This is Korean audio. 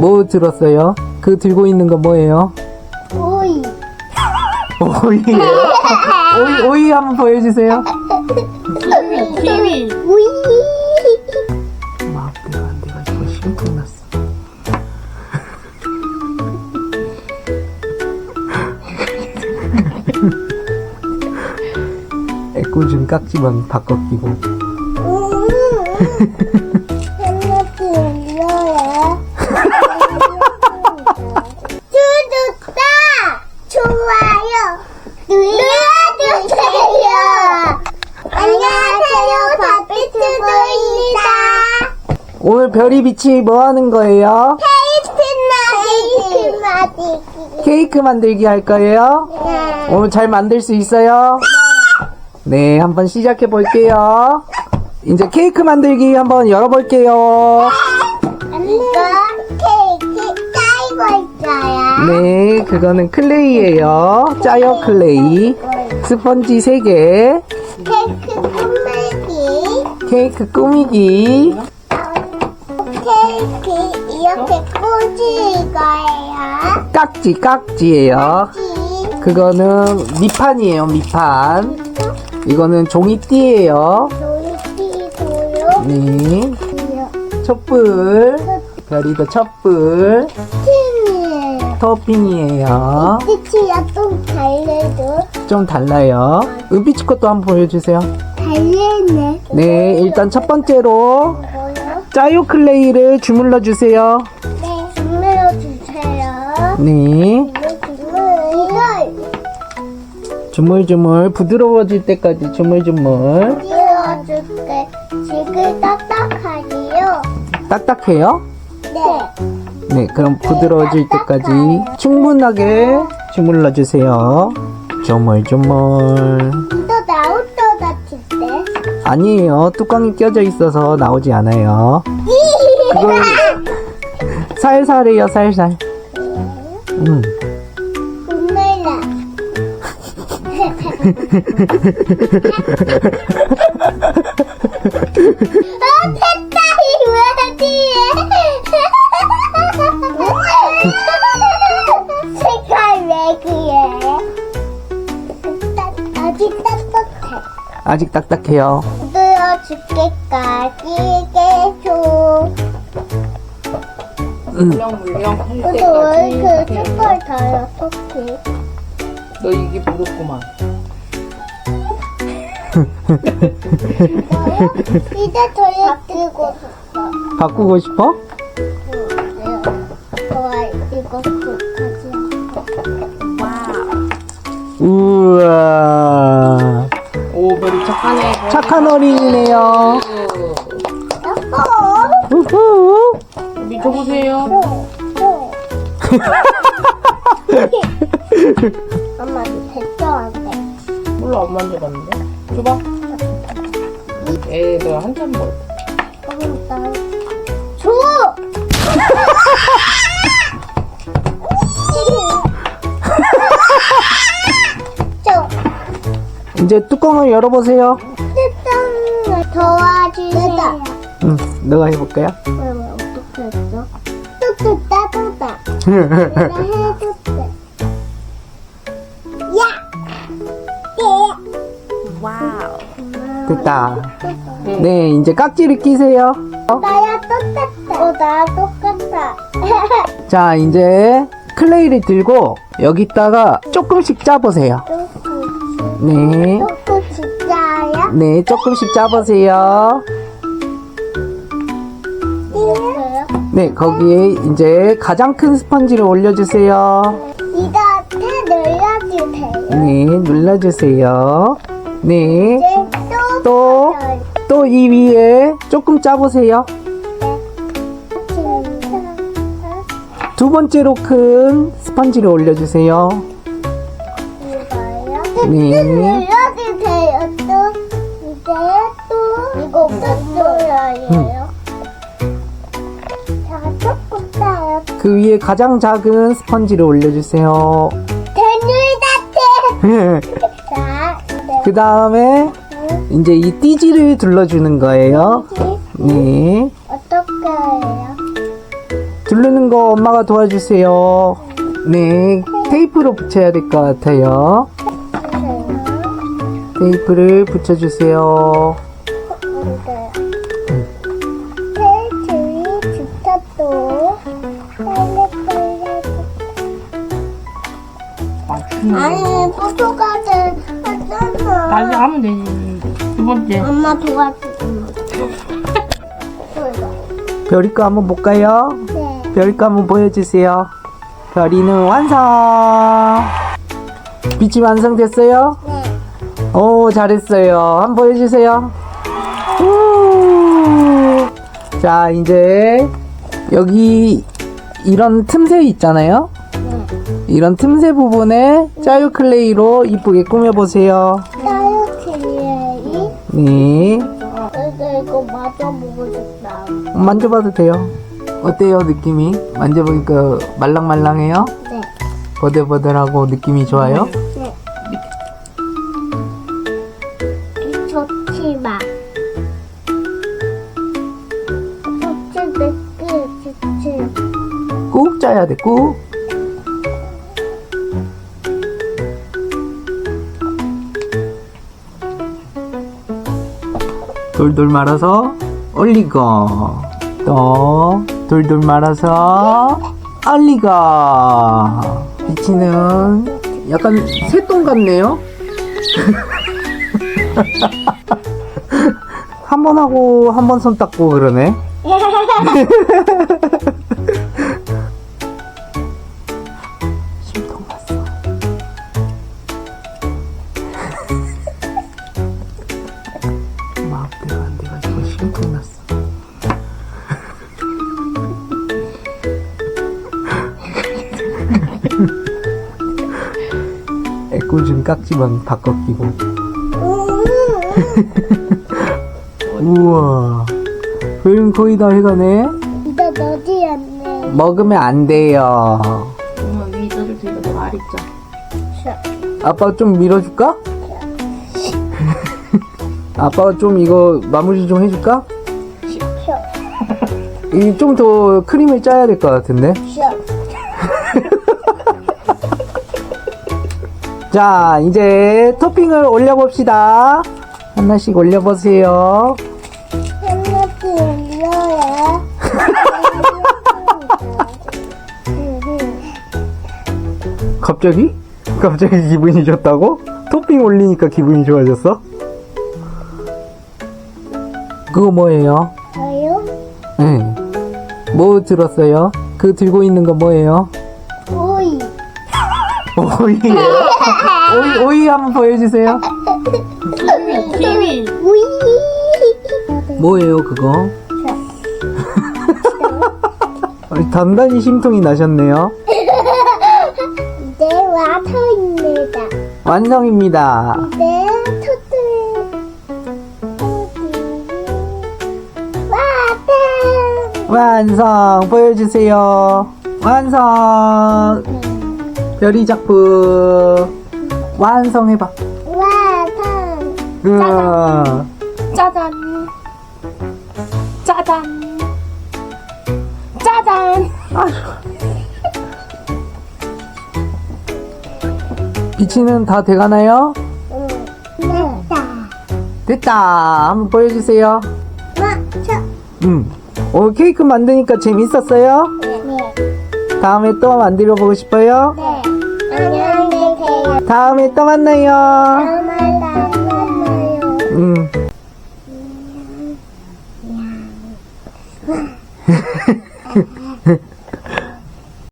뭐 들었어요? 그 들고 있는 거 뭐예요? 오이. 오이예요? 오이, 오이 한번 보여주세요. 키위. 오이. 막 내가 안 돼가지고 심쿵 났어. 애꿎은 깍지만 바꿔 끼고. 눌러주세요. 안녕하세요, 바비튜브입니다. 오늘 별이 빛이 뭐 하는 거예요? 페이스 마디기. 케이크 만들기 할 거예요? 네. 오늘 잘 만들 수 있어요? 네, 한번 시작해 볼게요. 이제 케이크 만들기 한번 열어볼게요. 네, 그거는 클레이예요. 짜요 클레이. 스펀지 3개. 케이크 꾸미기. 케이크 꾸미기. 케이크 이렇게 꽂을 거예요. 깍지, 깍지예요. 지 그거는 밑판이에요, 밑판. 이거는 종이띠예요. 놀이기도요. 네. 촛불. 별이도 촛불. 토핑이에요. 끝이야 좀 달래도 좀 달라요. 은빛 것도 한번 보여주세요. 달래네. 네, 일단 첫 번째로 뭐요? 짜요 클레이를 주물러 주세요. 네. 주물러 주세요. 네, 이거 주물. 이걸 주물주물 부드러워질 때까지 주물주물. 띄워줄게. 지금 딱딱하지요? 딱딱해요? 네. 네, 그럼 부드러워질 때까지 충분하게 주물러 주세요. 주물주물. 이거 나올 것 같은데. 아니에요. 뚜껑이 껴져 있어서 나오지 않아요. 그건 살살해요, 살살. 음. 몰라. 아, 색깔이 왜 뒤에? 색깔 왜 그래? 따- 아직 따뜻해. 아직 딱딱해요. 들어 줄게까지 계속. 음. 물렁 물렁 할 근데 때까지 왜 이렇게 해요. 색깔 달라, 토끼? 너 이게 무겁구만 이제 저희 들고 싶어. 바꾸고 싶어? 우와. 오 별이 착하네 착한 어린이네요. 어? 우후. 우리 줘보세요 엄마, 돼? 몰라 엄마한테 봤는데 줘봐 에너 한참 먹을 그럼 나 이제 뚜껑을 열어보세요. 뜯던 도와주세요. 응, 너가 해볼까요? 왜, 왜, 어떻게 했어? 뜯다, 뜯다. 내가. 야! 예! 됐다. 네, 이제 깍지를 끼세요. 나야 똑같다. 어, 나야 똑같다. 자, 이제 클레이를 들고 여기다가 조금씩 짜보세요. 네. 똑같 진짜야? 네, 조금씩 짜보세요. 이거요? 네, 거기에 이제 가장 큰 스펀지를 올려주세요. 이거 다 눌러주세요. 네, 눌러주세요. 네, 이제 또 또, 또이 위에 조금 짜보세요. 두 번째로 큰 스펀지를 올려주세요. 네. 눌러주세요. 또 이제 또 이거 못 눌러요. 자, 조금 따요. 그 위에 가장 작은 스펀지를 올려주세요. 대눌 같아. 자, 이제 그 다음에 이제 이 띠지를 둘러주는 거예요. 네. 어떻게 해요? 둘러 누르는 거 엄마가 도와주세요. 네, 테이프로 붙여야 될 것 같아요. 테이프를 붙여주세요. 테이프를 아. 아니 포토카드 다시 하잖아 하면 되지. 두 번째. 엄마 도와주고 별이 거 한번 볼까요? 네 별이 거 한번 보여주세요. 별이는 완성! 빛이 완성됐어요? 네. 오, 잘했어요. 한번 보여주세요. 우! 자, 이제 여기 이런 틈새 있잖아요? 네. 이런 틈새 부분에 짜유 클레이로 이쁘게 꾸며보세요. 킬레이 네. 이거 이거 맞아보고 싶다 만져봐도 돼요. 어때요, 느낌이? 만져보니까 말랑말랑해요? 네 버들버들하고 느낌이 좋아요? 마. 좋지 늦게 좋지. 꾹 짜야 돼, 꾹. 돌돌 말아서 올리고 또 돌돌 말아서 올리고 비치는 약간 새똥 같네요 한 번 하고 한 번 손 닦고 그러네. 심통 났어 마음대로 안 돼가지고 심통 났어 애꿎은 깍지만 바꿔 끼고 우와 그림 거의 다 해가네 이제 너지 않네. 먹으면 안 돼요 엄마 테니까 너가 아랫자. 아빠 좀 밀어줄까? 아빠가 좀 이거 마무리 좀 해줄까? 이좀 더 크림을 짜야 될 것 같은데. 자, 이제 토핑을 올려봅시다. 하나씩 올려보세요. 갑자기? 갑자기 기분이 좋다고? 토핑 올리니까 기분이 좋아졌어? 그거 뭐예요? 저요? 네. 뭐 들었어요? 그 들고 있는 거 뭐예요? 오이. 오이예요? 오이, 오이 한번 보여주세요. 키위, 키위. 오이. 뭐예요, 그거? 단단히 심통이 나셨네요. 완성입니다. 이제 토트. 완성! 보여주세요. 완성! 별이 작품. 완성해봐. 와터. 우와. 짜잔. 짜잔. 짜잔. 비치는 다 돼가나요? 응. 됐다. 됐다. 한번 보여주세요. 맞춰. 음. 오, 케이크 만드니까 재밌었어요? 네. 다음에 또 만들어 보고 싶어요? 네. 안녕히 계세요. 다음에 또 만나요. 다음에 만나요. 음.